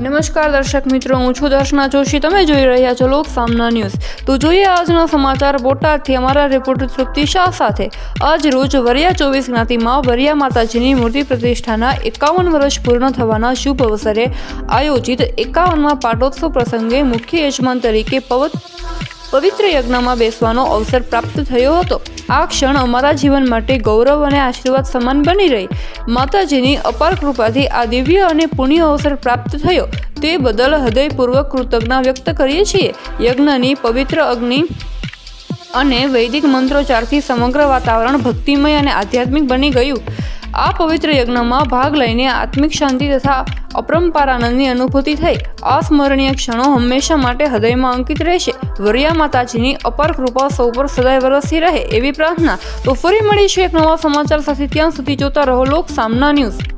નમસ્કાર દર્શક મિત્રો, હું છું દર્શના જોશી. તમે જોઈ રહ્યા છો લોક સામના ન્યૂઝ. તો જોઈએ આજના સમાચાર બોટાદથી. અમારા રિપોર્ટર તૃપ્તિ શાહ સાથે. આજ રોજ વરિયા ચોવીસ જ્ઞાતિમાં વરિયા માતાજીની મૂર્તિ પ્રતિષ્ઠાના એકાવન વર્ષ પૂર્ણ થવાના શુભ અવસરે આયોજિત એકાવનમાં પાટોત્સવ પ્રસંગે મુખ્ય યજમાન તરીકે પવત પવિત્ર યજ્ઞમાં બેસવાનો અવસર પ્રાપ્ત થયો હતો. આ ક્ષણ અમારા જીવન માટે ગૌરવ અને આશીર્વાદ સમાન બની રહી. માતાજીની અપાર કૃપાથી આ દિવ્ય અને પુણ્ય અવસર પ્રાપ્ત થયો. તે બદલ હૃદયપૂર્વક કૃતજ્ઞતા વ્યક્ત કરીએ છીએ. યજ્ઞની પવિત્ર અગ્નિ અને વૈદિક મંત્રોચ્ચારથી સમગ્ર વાતાવરણ ભક્તિમય અને આધ્યાત્મિક બની ગયું. આ પવિત્ર યજ્ઞમાં ભાગ લઈને આત્મિક શાંતિ તથા અપરંપાર આનંદની અનુભૂતિ થઈ. અસ્મરણીય ક્ષણો હંમેશા માટે હૃદયમાં અંકિત રહેશે. વરિયા માતાજીની અપાર કૃપા સૌ પર સદાય વરસી રહે એવી પ્રાર્થના. તો ફરી મળીશું એક નવા સમાચાર સાથે. ત્યાં સુધી જોતા રહો લોક સામના ન્યૂઝ.